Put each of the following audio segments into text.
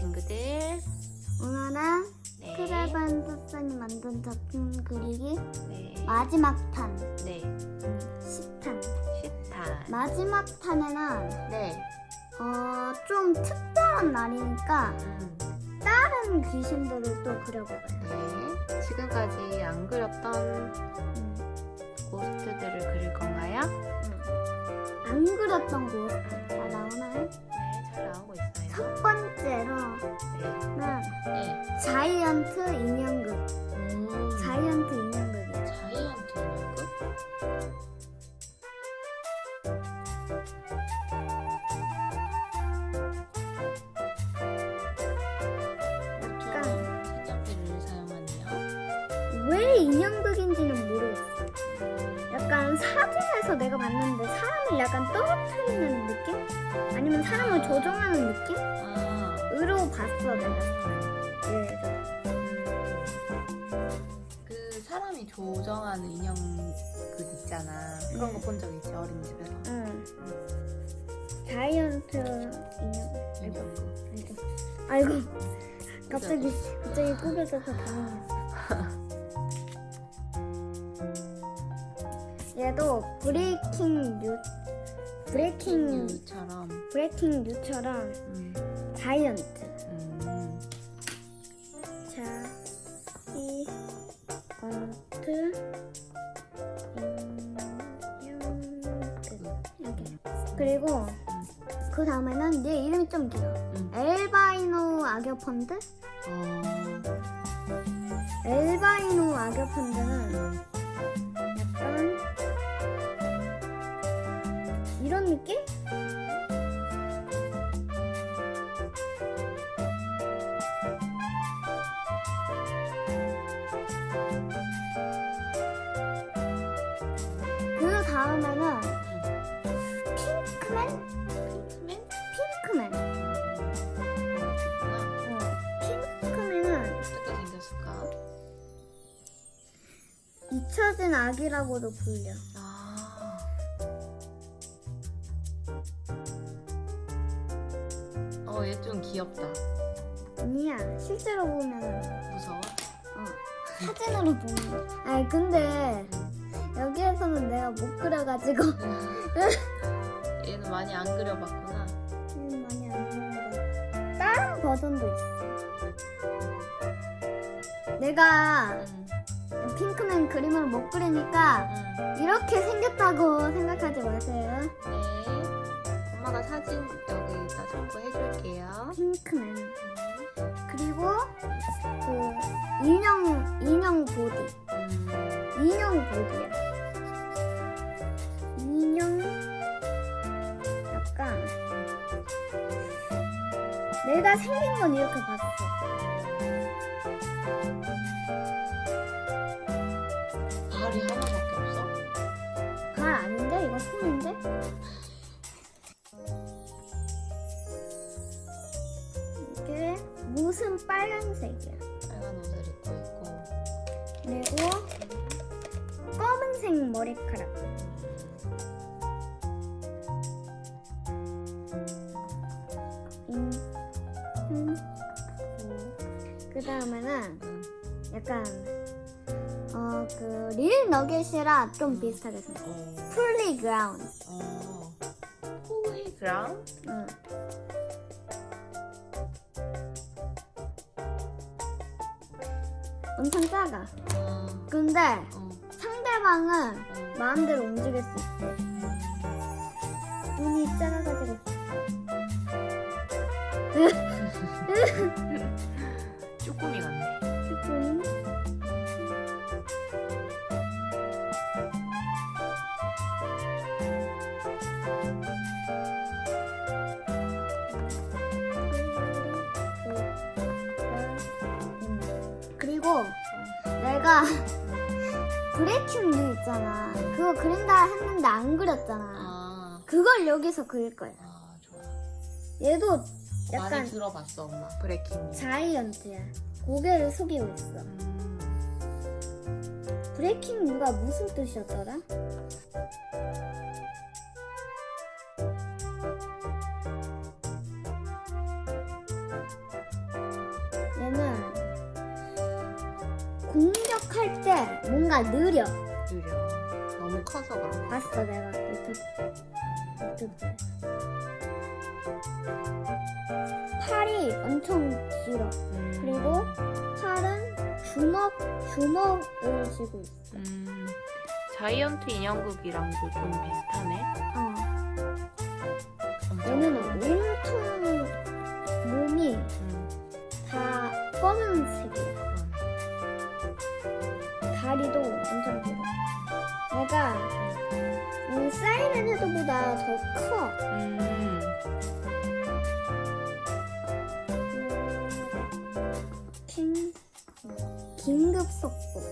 친구들. 오늘은 네. 크레반 선생이 만든 작품 그리기 네. 마지막 탄 네. 10탄 시탄. 마지막 탄에는 네. 어, 좀 특별한 날이니까 음. 다른 귀신들을 또 그려봐요 네. 지금까지 안 그렸던 음, 고스트들을 그릴 건가요? 음. 안 그렸던 곳 다 나오나요? 네. 잘 나오고 있어요. 첫 번째로 봤는데 사람을 약간 떨어뜨리는 느낌? 아니면 사람을 조종하는 느낌? 아. 으로 봤어 내가 예. 그 사람이 조정하는 인형극 있잖아. 그런 거 본 적 있지 어린이집에서. 응. 자이언트 인형. 아이고 아이고 갑자기 갑자기 꾸겨져서 당황했어 얘도 브레이킹 뉴 브레이킹 뉴처럼. 브레이킹 뉴처럼 음. 자이언트 음. 자, 이 언트 인형극 이렇게 그리고 그 다음에는 얘 이름이 좀 길어 음. 엘바이노 악어 펀드 어. 엘바이노 악어 펀드는 느낌? 그 다음에는 핑크맨? 핑크맨? 핑크맨. 어, 핑크맨은 생겼을까? 잊혀진 아기라고도 불려. 아. 어, 얘 좀 귀엽다. 아니야, 실제로 보면 무서워? 어, 사진으로 보면. 아니 근데 여기에서는 내가 못 그려가지고 얘는 많이 안 그려봤구나. 음, 많이 안 그려가. 다른 버전도 있어. 내가 응. 핑크맨 그림을 못 그리니까 응. 이렇게 생겼다고 생각하지 마세요. 네. 엄마가 사진 여기 다 첨부해줄게요. 핑크맨. 그리고 그 인형 인형 보디. 음. 인형 보디야. 인형 약간 내가 생긴 건 이렇게 봤어. 발이 하나밖에 없어? 발 아닌데 이거 손인데? 무슨 빨간색이야. 빨간 옷을 입고 있고. 그리고 검은색 머리카락. 그 다음에는 응. 약간 어그 릴 너겟이랑 좀 비슷하게 생겼어. 어. 플리그라운드. 어. 폴리그라운? 응. 엄청 작아. 어. 근데 어. 상대방은 어. 마음대로 움직일 수 있대. 눈이 작아가지고. 쪼꼬미 같네. 조 엄마가 브레이킹도 있잖아. 그거 그린다 했는데 안 그렸잖아. 아, 그걸 여기서 그릴 거야. 아 좋아. 얘도 약간 많이 들어봤어 엄마 브레이킹. 자이언트야. 고개를 숙이고 있어. 음. 브레이킹 누가 무슨 뜻이었더라? 얘는 공 격할 때 뭔가 느려. 느려. 너무 커서 그런 거. 봤어 내가 유튜브 유튜브에. 팔이 엄청 길어. 음. 그리고 팔은 주먹 주먹을 쥐고 있어. 음, 자이언트 인형극이랑도 좀 비슷하네. 어. 커. 음, 킹 긴급 속보.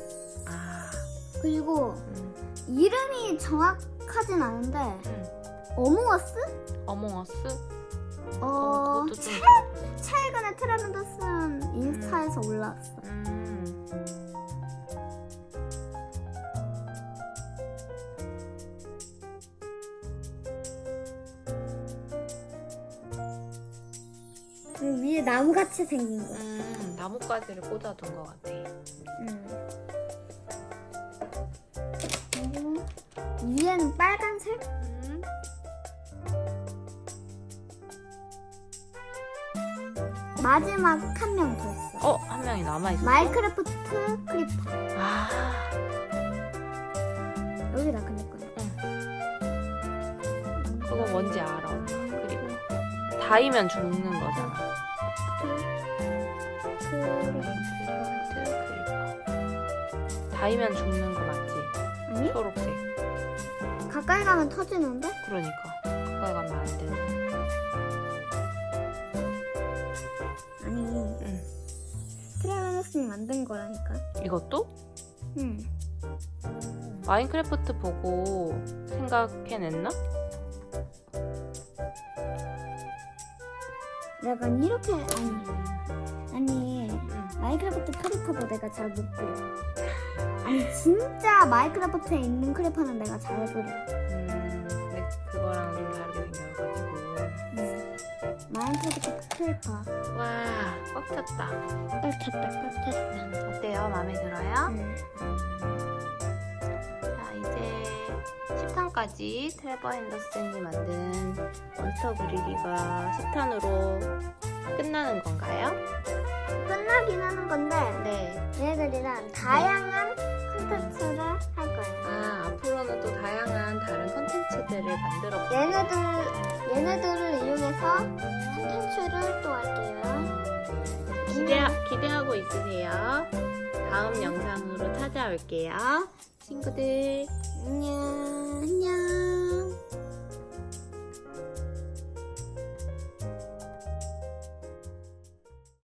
아, 그리고 음, 이름이 정확하진 않은데 음. 어몽어스? 어몽어스? 어, 어, 그것도 좀. 최근에 트렌드 쓴 인스타에서 올라왔어. 음, 그 위에 나무같이 생긴 거. 음, 나뭇가지를 꽂아둔 것 같아. 음. 그리고 위에는 빨간색? 음, 마지막 한 명 더 있어. 어, 한 명이 남아있어. 마이크래프트 크리퍼. 아, 여기다 그릴 거야. 그거 뭔지 알아. 그리고. 닿으면 죽는 거잖아. 닿으면 죽는 거 맞지? 아니? 초록색. 가까이 가면 터지는데? 그러니까. 가까이 가면 안 되는. 아니, 응. 트레ቨ너스니 만든 거라니까. 이것도? 응. 마인크래프트 보고 생각해냈나? 약간 이렇게 아니 아니 응. 마이크래프트 크리퍼도 내가 잘 못 그려. 아니 진짜 마이크래프트에 있는 크리퍼는 내가 잘 그려. 음, 근데 그거랑 좀 다르게 생겨가지고. 응. 마이크래프트 크리퍼. 와, 꽉 찼다. 딱 찼다, 딱 찼다. 어때요? 마음에 들어요? 응. 자, 이제 10탄까지 트레버 핸더슨이 만든 몬스터 그리기가 10탄으로 끝나는 건가요? 끝나긴 하는 건데 네. 얘네들이랑 다양한 콘텐츠를 할 거예요. 아, 앞으로는 또 다양한 다른 컨텐츠들을 만들어 볼게요. 얘네들 얘네들을 이용해서 콘텐츠를 또 할게요. 기대, 기대하고 있으세요. 다음 영상으로 찾아올게요. 친구들, 안녕.